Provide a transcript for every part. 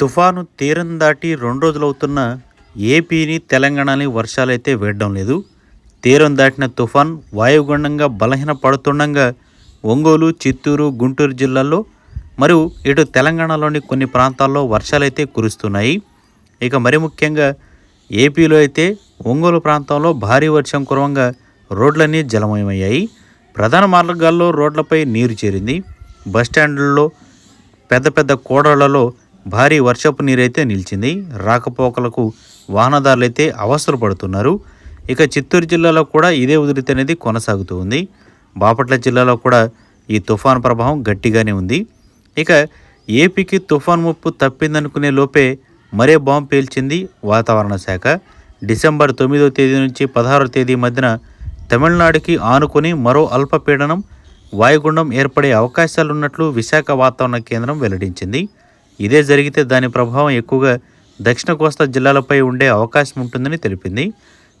తుఫాను తీరం దాటి రెండు రోజులవుతున్న ఏపీని తెలంగాణని వర్షాలైతే వేయడం లేదు. తీరం దాటిన తుఫాన్ వాయుగుండంగా బలహీన పడుతుండగా ఒంగోలు చిత్తూరు గుంటూరు జిల్లాల్లో మరియు ఇటు తెలంగాణలోని కొన్ని ప్రాంతాల్లో వర్షాలైతే కురుస్తున్నాయి. ఇక మరి ముఖ్యంగా ఏపీలో అయితే ఒంగోలు ప్రాంతంలో భారీ వర్షం కురవంగా రోడ్లన్నీ జలమయమయ్యాయి. ప్రధాన మార్గాల్లో రోడ్లపై నీరు చేరింది. బస్టాండ్లలో పెద్ద పెద్ద కూడళ్ళలో భారీ వర్షపు నీరైతే నిలిచింది. రాకపోకలకు వాహనదారులైతే అవసరపడుతున్నారు. అవస్థలు పడుతున్నారు ఇక చిత్తూరు జిల్లాలో కూడా ఇదే ఉధృతి అనేది కొనసాగుతూ ఉంది. బాపట్ల జిల్లాలో కూడా ఈ తుఫాన్ ప్రభావం గట్టిగానే ఉంది. ఇక ఏపీకి తుఫాన్ ముప్పు తప్పిందనుకునే లోపే మరే బాంబు పేల్చింది వాతావరణ శాఖ. డిసెంబర్ తొమ్మిదో తేదీ నుంచి పదహారో తేదీ మధ్యన తమిళనాడుకి ఆనుకొని మరో అల్పపీడనం వాయుగుండం ఏర్పడే అవకాశాలున్నట్లు విశాఖ వాతావరణ కేంద్రం వెల్లడించింది. ఇదే జరిగితే దాని ప్రభావం ఎక్కువగా దక్షిణ కోస్తా జిల్లాలపై ఉండే అవకాశం ఉంటుందని తెలిపింది.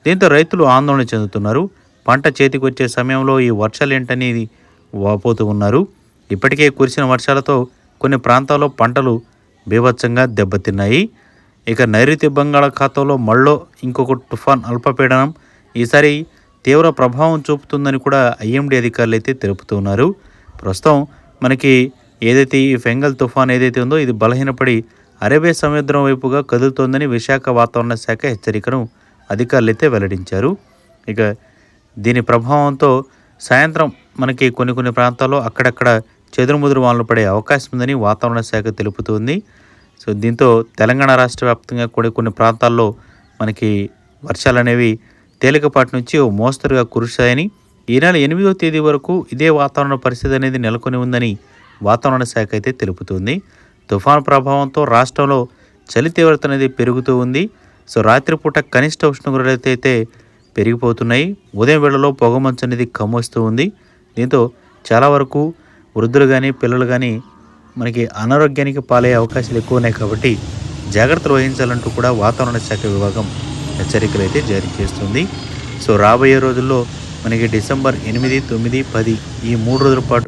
దీంతో రైతులు ఆందోళన చెందుతున్నారు. పంట చేతికొచ్చే సమయంలో ఈ వర్షాలు ఏంటనేది వాపోతూ ఉన్నారు. ఇప్పటికే కురిసిన వర్షాలతో కొన్ని ప్రాంతాల్లో పంటలు బీభత్సంగా దెబ్బతిన్నాయి. ఇక నైరుతి బంగాళాఖాతంలో మళ్ళీ ఇంకొక తుఫాన్ అల్పపీడనం ఈసారి తీవ్ర ప్రభావం చూపుతుందని కూడా ఐఎండీ అధికారులు అయితే తెలుపుతున్నారు. ప్రస్తుతం మనకి ఏదైతే ఈ ఫెంగల్ తుఫాన్ ఏదైతే ఉందో ఇది బలహీనపడి అరేబియా సముద్రం వైపుగా కదులుతోందని విశాఖ వాతావరణ శాఖ హెచ్చరికను అధికారులైతే వెల్లడించారు. ఇక దీని ప్రభావంతో సాయంత్రం మనకి కొన్ని కొన్ని ప్రాంతాల్లో అక్కడక్కడ చెదురుముదురు వానలు పడే అవకాశం ఉందని వాతావరణ శాఖ తెలుపుతుంది. సో దీంతో తెలంగాణ రాష్ట్ర వ్యాప్తంగా కూడా కొన్ని ప్రాంతాల్లో మనకి వర్షాలు అనేవి తేలికపాటి నుంచి ఓ మోస్తరుగా కురుస్తాయని ఈ నెల ఎనిమిదో తేదీ వరకు ఇదే వాతావరణ పరిస్థితి అనేది నెలకొని ఉందని వాతావరణ శాఖ అయితే తెలుపుతుంది. తుఫాను ప్రభావంతో రాష్ట్రంలో చలి తీవ్రత అనేది పెరుగుతూ ఉంది. సో రాత్రిపూట కనిష్ట ఉష్ణోగ్రత అయితే పెరిగిపోతున్నాయి. ఉదయం వేళలో పొగమంచు అనేది కమ్మొస్తూ ఉంది. దీంతో చాలా వరకు వృద్ధులు కానీ పిల్లలు కానీ మనకి అనారోగ్యానికి పాలయ్యే అవకాశాలు ఎక్కువ ఉన్నాయి కాబట్టి జాగ్రత్తలు వహించాలంటూ కూడా వాతావరణ శాఖ విభాగం హెచ్చరికలు అయితే జారీ చేస్తుంది. సో రాబోయే రోజుల్లో మనకి డిసెంబర్ ఎనిమిది తొమ్మిది పది ఈ మూడు రోజుల పాటు